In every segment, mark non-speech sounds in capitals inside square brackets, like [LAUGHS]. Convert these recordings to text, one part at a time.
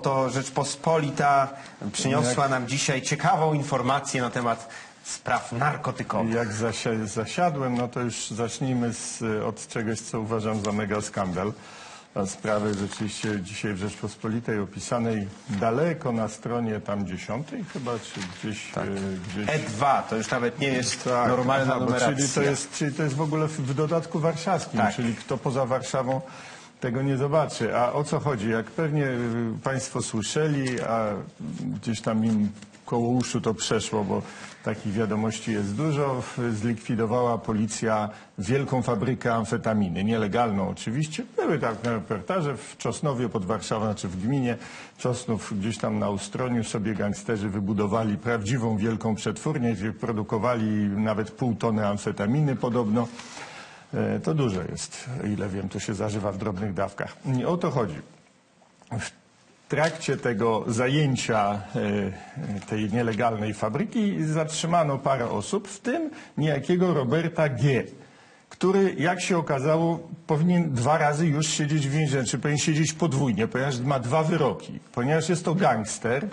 Oto Rzeczpospolita przyniosła nam dzisiaj ciekawą informację na temat spraw narkotykowych. Jak zasia- zasiadłem, no to już zacznijmy z, od czegoś, co uważam za mega skandal. Sprawy rzeczywiście dzisiaj w Rzeczpospolitej opisanej daleko na stronie tam dziesiątej chyba, czy gdzieś... e, gdzieś E2 to już nawet nie jest tak, normalna aha, bo numeracja. czyli, to jest, czyli to jest w ogóle w, w dodatku warszawskim, Tak. czyli kto poza Warszawą tego nie zobaczy. A o co chodzi? Jak pewnie y, Państwo słyszeli, a gdzieś tam im koło uszu to przeszło, bo takich wiadomości jest dużo, zlikwidowała policja wielką fabrykę amfetaminy, nielegalną oczywiście. Były takie reportaże w Czosnowie pod Warszawą, znaczy w gminie Czosnów, gdzieś tam na Ustroniu sobie gangsterzy wybudowali prawdziwą wielką przetwórnię, gdzie produkowali nawet pół tony amfetaminy podobno. E, To dużo jest, ile wiem, to się zażywa w drobnych dawkach. I o to chodzi. W trakcie tego zajęcia e, tej nielegalnej fabryki zatrzymano parę osób, w tym niejakiego Roberta G., który, jak się okazało, powinien dwa razy już siedzieć w więzieniu, czy powinien siedzieć podwójnie, ponieważ ma dwa wyroki. Ponieważ jest to gangster,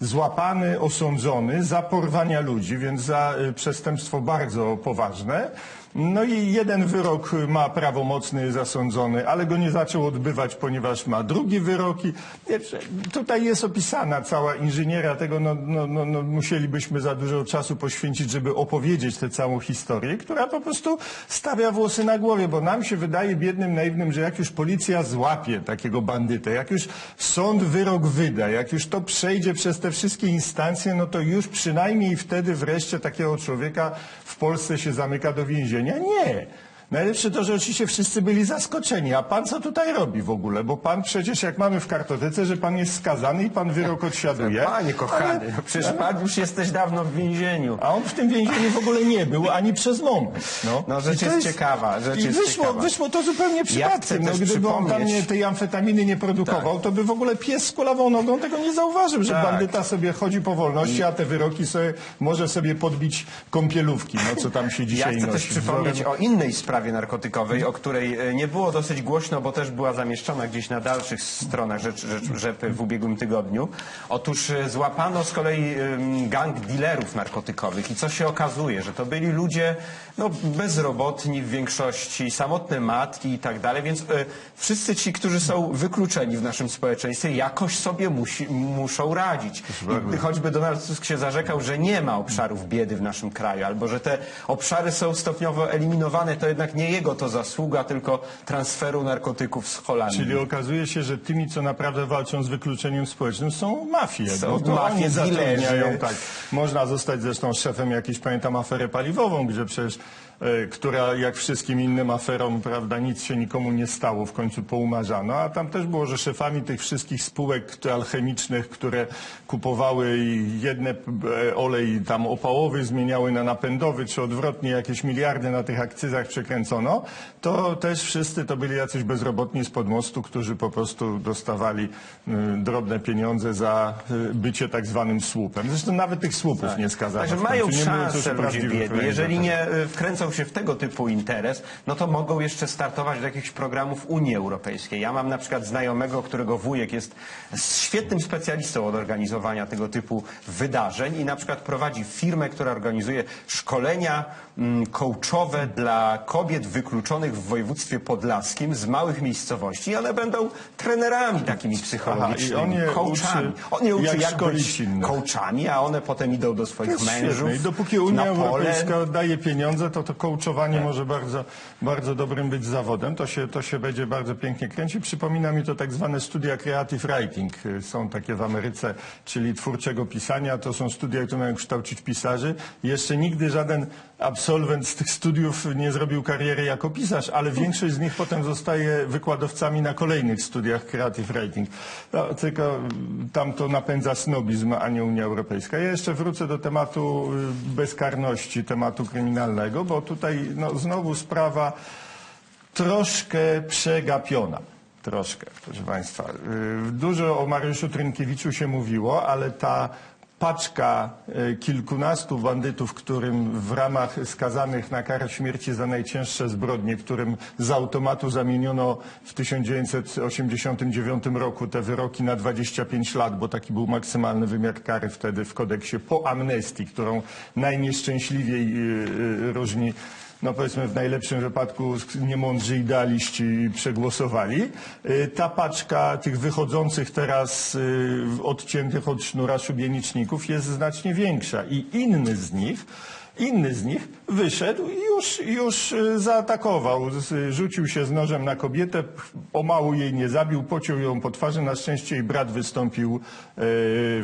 złapany, osądzony za porwania ludzi, więc za przestępstwo bardzo poważne. No i jeden wyrok ma prawomocny, zasądzony, ale go nie zaczął odbywać, ponieważ ma drugi wyrok. I wiesz, tutaj jest opisana cała inżynieria tego, no, no, no, no, musielibyśmy za dużo czasu poświęcić, żeby opowiedzieć tę całą historię, która po prostu stawia włosy na głowie, bo nam się wydaje biednym, naiwnym, że jak już policja złapie takiego bandytę, jak już sąd wyrok wyda, jak już to przejdzie przez te wszystkie instancje, no to już przynajmniej wtedy wreszcie takiego człowieka w Polsce się zamyka do więzienia. Nie. Najlepsze to, że oczywiście wszyscy byli zaskoczeni. A pan co tutaj robi w ogóle? Bo pan przecież, jak mamy w kartotece, że pan jest skazany i pan wyrok odsiaduje. Panie kochany, no przecież pan już jesteś dawno w więzieniu. A on w tym więzieniu w ogóle nie był ani przez moment. No, No, rzecz to jest ciekawa, rzecz I jest wyszło, ciekawa. wyszło to zupełnie przypadkiem. No, też gdyby on tam nie, tej amfetaminy nie produkował, to by w ogóle pies z kulawą nogą tego nie zauważył, że Tak. bandyta sobie chodzi po wolności, a te wyroki sobie, może sobie podbić kąpielówki, no co tam się Ja dzisiaj chcę nosi. też przypomnieć o innej sprawie narkotykowej, o której e, nie było dosyć głośno, bo też była zamieszczona gdzieś na dalszych stronach rzecz, rzecz, Rzepy w ubiegłym tygodniu. Otóż e, złapano z kolei gang dealerów narkotykowych i co się okazuje, że to byli ludzie no, bezrobotni w większości, samotne matki i tak dalej, więc e, wszyscy ci, którzy są wykluczeni w naszym społeczeństwie, jakoś sobie musi, muszą radzić. I choćby Donald Tusk się zarzekał, że nie ma obszarów biedy w naszym kraju, albo że te obszary są stopniowo eliminowane, to jednak nie jego to zasługa, tylko transferu narkotyków z Holandii. Czyli okazuje się, że tymi, co naprawdę walczą z wykluczeniem społecznym, są mafie. Są to mafie, oni zatrudniają, tak. Można zostać zresztą szefem jakiejś, pamiętam, aferę paliwową, gdzie przecież, która jak wszystkim innym aferom, prawda, nic się nikomu nie stało, w końcu poumarzano, a tam też było, że szefami tych wszystkich spółek alchemicznych, które kupowały jedne e, olej tam opałowy zmieniały na napędowy, czy odwrotnie jakieś miliardy na tych akcyzach przekręcono, to też wszyscy to byli jacyś bezrobotni z podmostu, którzy po prostu dostawali y, drobne pieniądze za y, bycie tak zwanym słupem. Zresztą nawet tych słupów nie skazano. Także mają szansę ludzie biedni. Jeżeli nie y, wkręcą się w tego typu interes, no to mogą jeszcze startować do jakichś programów Unii Europejskiej. Ja mam na przykład znajomego, którego wujek jest świetnym specjalistą od organizowania tego typu wydarzeń i na przykład prowadzi firmę, która organizuje szkolenia mm, coachowe dla kobiet wykluczonych w województwie podlaskim z małych miejscowości. I one będą trenerami takimi psychologicznymi, Aha, coachami. uczy, On je uczy, jak jak, być coachami, a one potem idą do swoich mężów. I dopóki Unia. Europejska daje pieniądze, to to coachowanie Tak. może bardzo, bardzo dobrym być zawodem. To się, to się będzie bardzo pięknie kręci. Przypomina mi to tak zwane studia creative writing. Są takie w Ameryce, czyli twórczego pisania. To są studia, które mają kształcić pisarzy. Jeszcze nigdy żaden absolwent z tych studiów nie zrobił kariery jako pisarz, ale większość z nich potem zostaje wykładowcami na kolejnych studiach creative writing. No, tylko tam to napędza snobizm, a nie Unia Europejska. Ja jeszcze wrócę do tematu bezkarności, tematu kryminalnego, bo tutaj no, znowu sprawa troszkę przegapiona. Troszkę, proszę Państwa. Y, Dużo o Mariuszu Trynkiewiczu się mówiło, ale ta paczka e, kilkunastu bandytów, którym w ramach skazanych na karę śmierci za najcięższe zbrodnie, którym z automatu zamieniono w 1989 roku te wyroki na 25 lat, bo taki był maksymalny wymiar kary wtedy w kodeksie po amnestii, którą najnieszczęśliwiej e, e, różni no powiedzmy w najlepszym wypadku niemądrzy idealiści przegłosowali. Y, Ta paczka tych wychodzących teraz y, odciętych od sznura szubieniczników jest znacznie większa i inny z nich Inny z nich wyszedł i już, już y, zaatakował. Z- Rzucił się z nożem na kobietę, o mało jej nie zabił, pociął ją po twarzy. Na szczęście jej brat wystąpił y,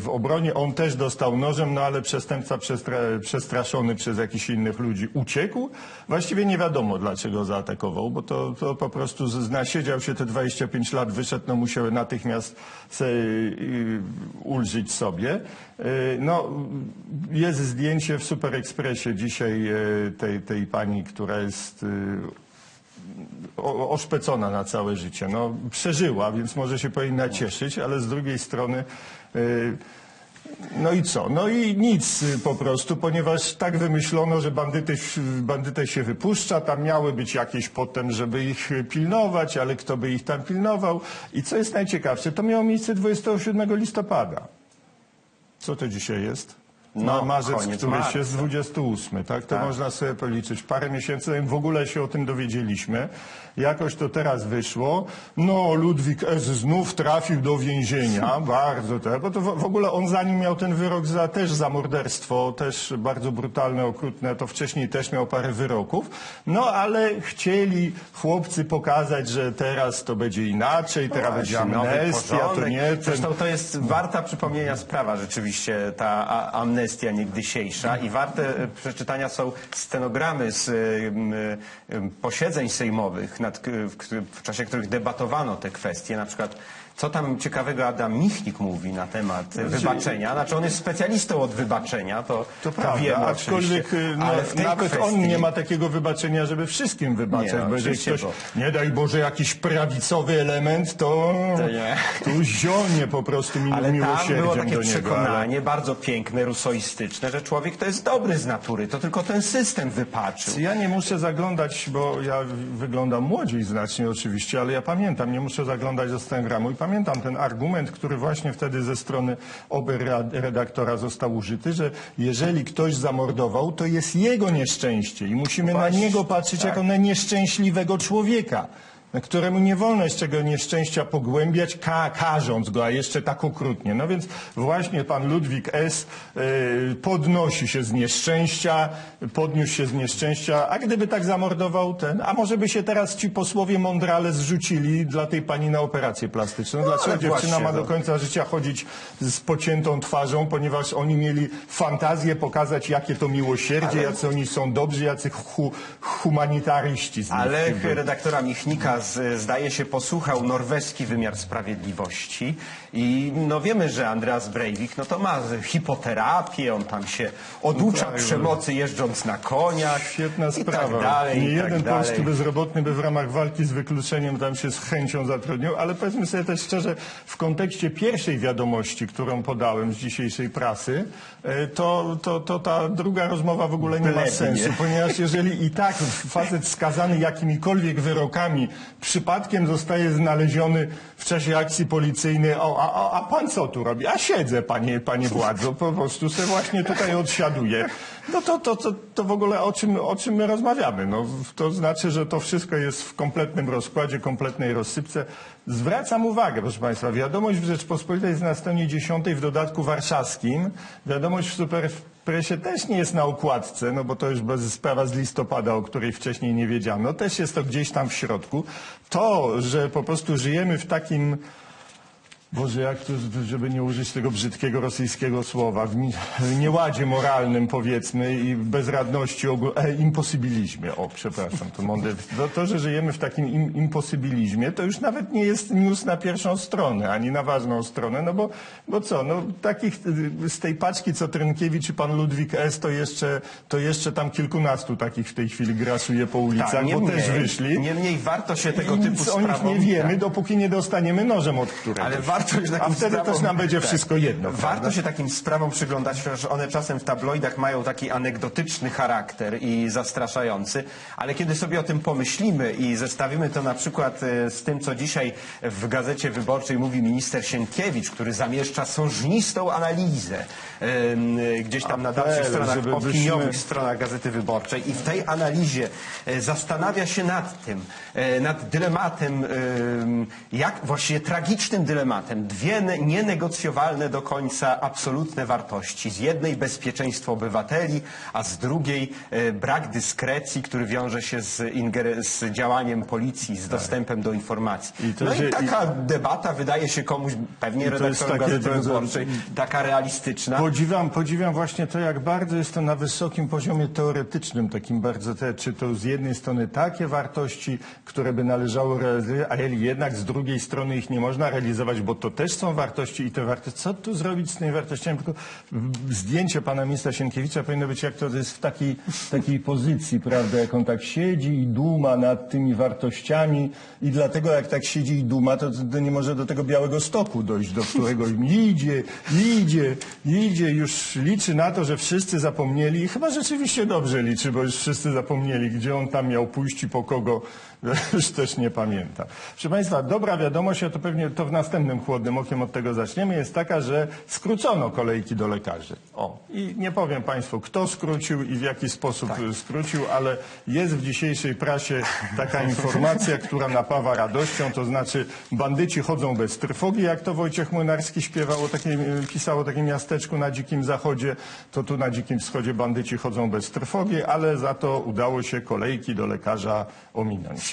w obronie. On też dostał nożem, no ale przestępca przestra przestraszony przez jakichś innych ludzi uciekł. Właściwie nie wiadomo dlaczego zaatakował, bo to, to po prostu nasiedział się te 25 lat, wyszedł, no musiał natychmiast y, ulżyć sobie. Y, No, jest zdjęcie w Super Expressie dzisiaj y, tej, tej pani, która jest o- oszpecona na całe życie. No, przeżyła, więc może się powinna cieszyć, ale z drugiej strony no i co? No i nic po prostu, ponieważ tak wymyślono, że bandyty, bandytę się wypuszcza, tam miały być jakieś potem, żeby ich pilnować, ale kto by ich tam pilnował? I co jest najciekawsze, to miało miejsce 27 listopada. Co to dzisiaj jest? No, Ma, marzec, koniec któryś marca. jest 28, tak? To Tak. można sobie policzyć. Parę miesięcy w ogóle się o tym dowiedzieliśmy. Jakoś to teraz wyszło. No, Ludwik S. znów trafił do więzienia. [LAUGHS] Bardzo te, bo to w, w ogóle on zanim miał ten wyrok za, też za morderstwo, też bardzo brutalne, okrutne, to wcześniej też miał parę wyroków. No, ale chcieli chłopcy pokazać, że teraz to będzie inaczej, teraz będzie Właśnie, nowy amnestia, to nie ten... Zresztą to jest warta przypomnienia sprawa rzeczywiście, ta a, amnestia niegdysiejsza i warte e, przeczytania są stenogramy z em, em, posiedzeń sejmowych, w, czasie których debatowano te kwestie, na przykład co tam ciekawego Adam Michnik mówi na temat e, wybaczenia. Znaczy on jest specjalistą od wybaczenia, to, To prawda, wiemy aczkolwiek no, ale w tej nawet kwestii, on nie ma takiego wybaczenia, żeby wszystkim wybaczać, Nie, no, bo jeżeli ktoś, nie daj Boże, jakiś prawicowy element, to, To nie. tu zionie po prostu mi Ale tam było takie do niego. Ale... przekonanie, bardzo piękne, rusoistyczne, że człowiek to jest dobry z natury, to tylko ten system wypaczył. Ja nie muszę zaglądać, bo ja wyglądam młodziej znacznie oczywiście, ale ja pamiętam, nie muszę zaglądać do stenogramu i pamiętam ten argument, który właśnie wtedy ze strony oberredaktora został użyty, że jeżeli ktoś zamordował, to jest jego nieszczęście i musimy Właśnie, na niego patrzeć tak. jako na nieszczęśliwego człowieka. Któremu nie wolno jest tego nieszczęścia pogłębiać, ka karząc go, a jeszcze tak okrutnie. No więc właśnie pan Ludwik S. y, podnosi się z nieszczęścia, podniósł się z nieszczęścia, a gdyby tak zamordował ten, a może by się teraz ci posłowie mądrale zrzucili dla tej pani na operację plastyczną. Dlaczego ale dziewczyna właśnie, ma do no. końca życia chodzić z pociętą twarzą, ponieważ oni mieli fantazję pokazać, jakie to miłosierdzie, Ale- jacy oni są dobrzy, jacy hu nich Ale redaktora Michnika z, zdaje się posłuchał norweski wymiar sprawiedliwości i no wiemy, że Andreas Breivik no to ma hipoterapię, on tam się oducza tak, przemocy jeżdżąc na koniach Świetna i sprawa. tak dalej, Nie tak jeden dalej. polski bezrobotny by w ramach walki z wykluczeniem tam się z chęcią zatrudnił, ale powiedzmy sobie też szczerze, w kontekście pierwszej wiadomości, którą podałem z dzisiejszej prasy, e, to, to, to ta druga rozmowa w ogóle nie ma Blednie. sensu, ponieważ jeżeli i tak facet skazany jakimikolwiek wyrokami przypadkiem zostaje znaleziony w czasie akcji policyjnej, o, a, a, pan co tu robi? A siedzę, panie, panie władzo, po prostu se właśnie tutaj odsiaduję. No to, to, to, to w ogóle o czym, o czym my rozmawiamy? No, to znaczy, że to wszystko jest w kompletnym rozkładzie, kompletnej rozsypce. Zwracam uwagę, proszę Państwa, wiadomość w Rzeczpospolitej jest na stronie 10 w dodatku warszawskim. Wiadomość w Superpresie też nie jest na układce, no bo to już sprawa z listopada, o której wcześniej nie wiedziano. Też jest to gdzieś tam w środku. To, że po prostu żyjemy w takim Boże, jak to, żeby nie użyć tego brzydkiego rosyjskiego słowa, w ni- w nieładzie moralnym powiedzmy i bezradności, ogól, e, imposybilizmie, o przepraszam, to mądre. To, to, że żyjemy w takim im, imposybilizmie, to już nawet nie jest news na pierwszą stronę, ani na ważną stronę, no bo, bo co, no takich z tej paczki, co Trynkiewicz i pan Ludwik S., to jeszcze, to jeszcze tam kilkunastu takich w tej chwili grasuje po ulicach, Tak, bo też niemniej- wyszli. Niemniej warto się tego typu nic o nich sprawom... nie wiemy, tak. dopóki nie dostaniemy nożem od któregoś. Warto się takim A wtedy sprawom, też nam będzie wszystko jedno, Warto prawda? się takim sprawom przyglądać, chociaż one czasem w tabloidach mają taki anegdotyczny charakter i zastraszający, ale kiedy sobie o tym pomyślimy i zestawimy to na przykład e, z tym, co dzisiaj w Gazecie Wyborczej mówi minister Sienkiewicz, który zamieszcza sążnistą analizę gdzieś tam na dalszych stronach opiniowych stronach Gazety Wyborczej i w tej analizie e, zastanawia się nad tym, e, nad dylematem, em, jak właściwie tragicznym dylematem, dwie ne- nienegocjowalne do końca absolutne wartości. Z jednej bezpieczeństwo obywateli, a z drugiej e, brak dyskrecji, który wiąże się z, z działaniem policji, z dostępem do informacji. I to no i taka debata wydaje się komuś, pewnie I redaktorom Gazety Wyborczej, taka realistyczna. Podziwiam, podziwiam właśnie to, jak bardzo jest to na wysokim poziomie teoretycznym, takim bardzo, te, czy to z jednej strony takie wartości, które by należało realizować, a jednak z drugiej strony ich nie można realizować, bo to też są wartości i te wartości. Co tu zrobić z tymi wartościami? Tylko zdjęcie pana ministra Sienkiewicza powinno być, jak to jest w takiej, takiej pozycji, prawda, jak on tak siedzi i duma nad tymi wartościami i dlatego jak tak siedzi i duma, to, to nie może do tego białego stoku dojść, do którego [LAUGHS] idzie, idzie, idzie, już liczy na to, że wszyscy zapomnieli i chyba rzeczywiście dobrze liczy, bo już wszyscy zapomnieli, gdzie on tam miał pójść i po kogo, [LAUGHS] już też nie pamięta. Proszę Państwa, dobra wiadomość, a to pewnie to w następnym chłodnym okiem od tego zaczniemy, jest taka, że skrócono kolejki do lekarzy. O, i nie powiem Państwu, kto skrócił i w jaki sposób y, skrócił, ale jest w dzisiejszej prasie taka informacja, która napawa radością, to znaczy bandyci chodzą bez trwogi, jak to Wojciech Młynarski śpiewał o takim, pisał o takim miasteczku na Dzikim Zachodzie, to tu na Dzikim Wschodzie bandyci chodzą bez trwogi, ale za to udało się kolejki do lekarza ominąć.